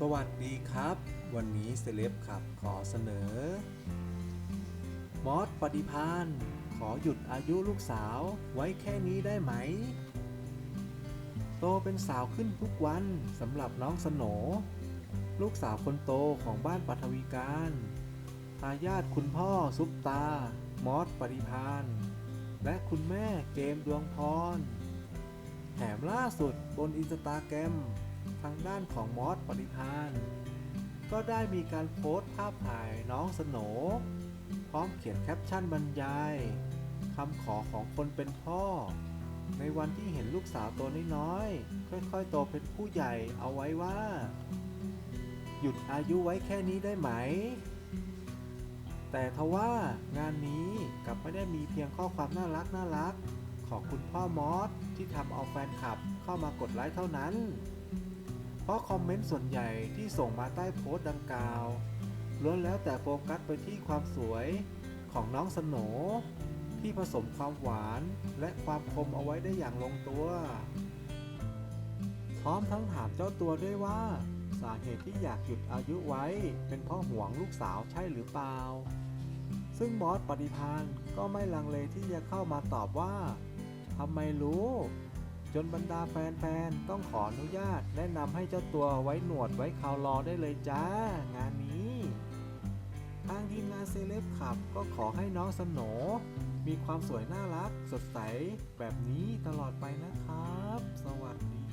สวัสดีครับ วันนี้เซเลบขับขอเสนอ มอสปฏิพานขอหยุดอายุลูกสาวไว้แค่นี้ได้ไหม โตเป็นสาวขึ้นทุกวันสำหรับน้องสโหนลูกสาวคนโตของบ้านปัทวีการทายาทคุณพ่อซุปตา มอสปฏิพานและคุณแม่เกมดวงพร แถมล่าสุดบนอินสตาแกรม ทางด้านของมอสปริพาน ก็ได้มีการโพสต์ภาพถ่ายน้องสโหนพร้อมเขียนแคปชั่นบรรยายคำขอของคนเป็นพ่อ ในวันที่เห็นลูกสาวตัวน้อยๆค่อยๆโตเป็นผู้ใหญ่เอาไว้ว่า หยุดอายุไว้แค่นี้ได้ไหม แต่ทว่างานนี้กลับไม่ได้มีเพียงข้อความน่ารักน่ารักของคุณพ่อมอสที่ทำเอาแฟนคลับเข้ามากดไลค์เท่านั้น เพราะคอมเมนต์ส่วนใหญ่ที่ส่งมาใต้โพสต์ดังกล่าวล้วนแล้วแต่โฟกัสไปที่ความสวยของน้องสโนที่ผสมความหวานและความคมเอาไว้ได้อย่างลงตัว พร้อมทั้งถามเจ้าตัวด้วยว่า สาเหตุที่อยากหยุดอายุไว้ เป็นเพราะห่วงลูกสาวใช่หรือเปล่า ซึ่งมอสปฏิพานก็ไม่ลังเลที่จะเข้ามาตอบว่าทำไมรู้ จนบรรดาแฟนๆ ต้องขออนุญาต แนะนำให้เจ้าตัวไว้หนวดไว้คาวรอได้เลยจ้า งานนี้ทางทีมงานเซเลบขับก็ขอให้น้องสโหนมีความสวยน่ารัก สดใส แบบนี้ตลอดไปนะครับ สวัสดี